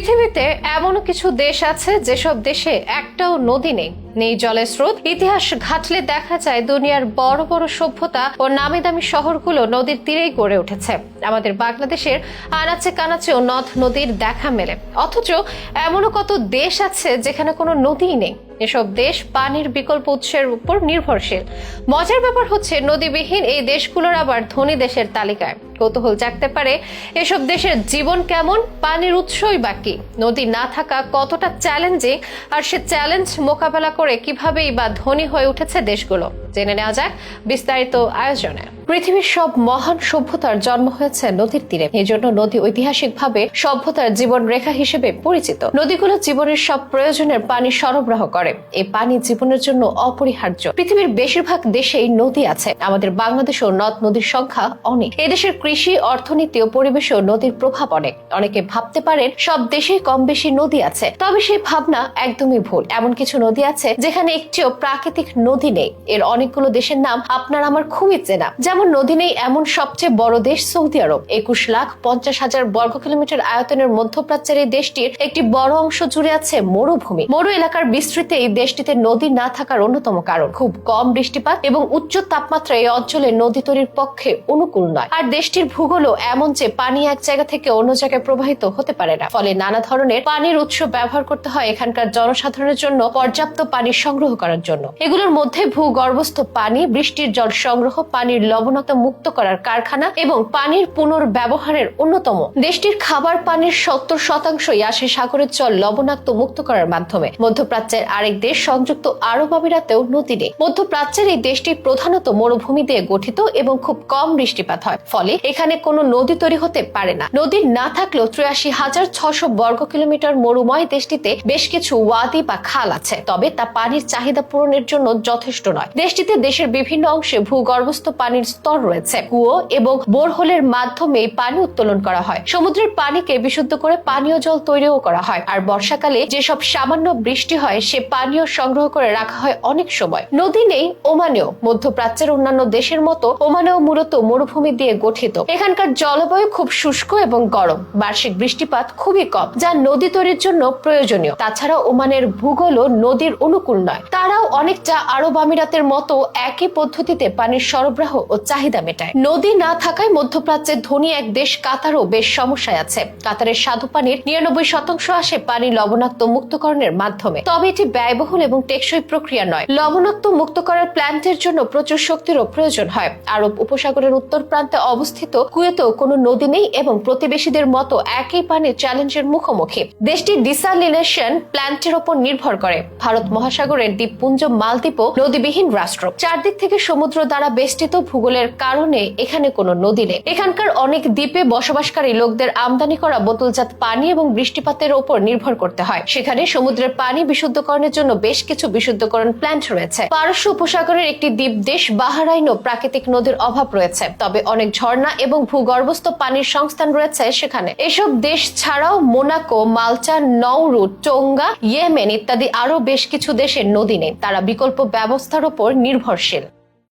পৃথিবীতে এমনও কিছু দেশ আছে, যেসব দেশে একটাও নদী নেই। নেই জলের স্রোত। ইতিহাস ঘাটলে দেখা যায় দুনিয়ার বড় বড় সভ্যতা ও নামি দামি শহরগুলো নদীর তীরেই গড়ে উঠেছে। আমাদের বাংলাদেশের আনাচে কানাচেও নদ নদীর দেখা মেলে। অথচ এমনও কত দেশ আছে, যেখানে কোনো নদীই নেই। এসব দেশ পানির বিকল্প উৎসের উপর নির্ভরশীল। মজার ব্যাপার হচ্ছে, নদীবিহীন এই দেশগুলোর আবার ধনী দেশের তালিকায়। কৌতূহল জাগতে পারে। এসব দেশের জীবন কেমন, পানির উৎসই বাকি নদী না থাকা কতটা চ্যালেঞ্জিং? আর সে চ্যালেঞ্জ মোকাবেলা করে কিভাবেই বা ধনী হয়ে উঠেছে দেশগুলো? জেনে নেওয়া যাক বিস্তারিত আয়োজনে। পৃথিবীর সব মহান সভ্যতার জন্ম হয়েছে নদীর তীরে। এই জন্য নদী ঐতিহাসিকভাবে সভ্যতার জীবন রেখা হিসেবে পরিচিত। নদীগুলো জীবনের সব প্রয়োজনের পানি সরবরাহ করে। এই পানি জীবনের জন্য অপরিহার্য। পৃথিবীর বেশিরভাগ দেশেই নদী আছে। আমাদের বাংলাদেশেও নদ নদীর সংখ্যা অনেক। এদেশের কৃষি, অর্থনীতি ও পরিবেশেও নদীর প্রভাব অনেক। অনেকে ভাবতে পারেন সব দেশেই কম বেশি নদী আছে। তবে সেই ভাবনা একদমই ভুল। এমন কিছু নদী আছে যেখানে একটিও প্রাকৃতিক নদী নেই। এর অনেকগুলো দেশের নাম আপনার আমার খুবই চেনা। যেমন নদী নেই এমন সবচেয়ে বড় দেশ সৌদি আরব। একুশ লাখ পঞ্চাশ হাজার বর্গ কিলোমিটার আয়তনের মধ্যপ্রাচ্যের এই দেশটির একটি বড় অংশ জুড়ে আছে মরুভূমি। মরু এলাকার বিস্তৃতি এই দেশটিতে নদী না থাকার অন্যতম কারণ। খুব কম বৃষ্টিপাত এবং উচ্চ তাপমাত্রা এই অঞ্চলে নদী তৈরির পক্ষে অনুকূল নয়। আর দেশটির ভূগোলও এমন যে পানি এক জায়গা থেকে অন্য জায়গায় প্রবাহিত হতে পারে না। ফলে নানা ধরনের পানির উৎস ব্যবহার করতে হয় এখানকার জনসাধারণের জন্য পর্যাপ্ত পানি সংগ্রহ করার জন্য। এগুলোর মধ্যে ভূগর্ভস্থ পানি, বৃষ্টির জল সংগ্রহ, পানির লবণতা মুক্ত করার কারখানা এবং পানির পুনর্ব্যবহারের অন্যতম। দেশটির খাবার পানির সত্তর শতাংশই আসে সাগরের জল লবণাক্ত মুক্ত করার মাধ্যমে। মধ্যপ্রাচ্যের আরেক দেশ সংযুক্ত আরব আমিরাতেও নদী নেই। মধ্যপ্রাচ্যের এই দেশটি প্রধানত মরুভূমি দিয়ে গঠিত এবং খুব কম বৃষ্টিপাত হয়। ফলে এখানে কোনো নদী তৈরি হতে পারে না। নদী না থাকলেও ত্রিয়াশি হাজার ছশো বর্গ কিলোমিটার মরুময় দেশটিতে বেশ কিছু ওয়াদি বা খাল আছে, তবে তা পানির চাহিদা পূরণের জন্য যথেষ্ট নয়। দেশটিতে দেশের বিভিন্ন অংশে ভূগর্ভস্থ পানির স্তর রয়েছে। কুয়ো এবং বোরহোলের মাধ্যমে পানি উত্তোলন করা হয়। সমুদ্রের পানিকে বিশুদ্ধ করে পানীয় জল তৈরিও করা হয়। আর বর্ষাকালে যেসব সামান্য বৃষ্টি হয়, সে পানীয় সংগ্রহ করে রাখা হয় অনেক সময়। নদী নেই, ওমানেও। মধ্যপ্রাচ্যের অন্যান্য দেশের মতো ওমানেও মূলত মরুভূমি দিয়ে গঠিত। এখানকার জলবায়ু খুব শুষ্ক এবং গরম। বার্ষিক বৃষ্টিপাত খুবই কম, যা নদী তৈরির জন্য প্রয়োজনীয়। তাছাড়া ওমানের ভূগোলও নদীর অনুকূল নয়। তারাও অনেকটা আরব আমিরাতের মতো একই পদ্ধতিতে পানির সরবরাহ ও চাহিদা মেটায়। নদী না থাকায় মধ্যপ্রাচ্যের ধনী এক দেশ কাতারও বেশ সমস্যায় আছে। কাতারের স্বাদু পানির নিরানব্বই শতাংশ আসে পানি লবণাক্ত মুক্তকরণের মাধ্যমে। তবে এটি ব্যয়বহুল এবং টেকসই প্রক্রিয়া নয়। লবণাক্ত মুক্ত করার প্ল্যান্টের জন্য প্রচুর শক্তিরও প্রয়োজন হয়। আরব উপসাগরের উত্তর প্রান্তে অবস্থিত কুয়েতেও কোনো নদী নেই এবং প্রতিবেশীদের মতো একই পানির চ্যালেঞ্জের মুখোমুখি। দেশটি ডিসালিনেশন প্ল্যান্টের ওপর নির্ভর করে। ভারত মহাসাগরের দ্বীপপুঞ্জ মালদ্বীপও নদীবিহীন রাষ্ট্র। চারদিক থেকে সমুদ্র দ্বারা বেষ্টিত ভূগোলের কারণে এখানে কোনো নদী নেই। এখানকার অনেক দ্বীপে বসবাসকারী লোকদের আমদানি করা বোতলজাত পানি এবং বৃষ্টিপাতের ওপর নির্ভর করতে হয়। সেখানে সমুদ্রের পানি বিশুদ্ধকরণের জন্য বেশ কিছু বিশুদ্ধকরণ প্ল্যান্ট রয়েছে। পারস্য উপসাগরের একটি দ্বীপ দেশ বাহারাইনও প্রাকৃতিক নদীর অভাব রয়েছে। তবে অনেক ঝর্ণা এবং ভূগর্ভস্থ পানির সংস্থান রয়েছে সেখানে। এসব দেশ ছাড়াও Monaco, Malta Nauru Tonga, Yemen ইত্যাদি আরও বেশ কিছু দেশের নদী নেই। তারা বিকল্প ব্যবস্থার উপর নির্ভরশীল।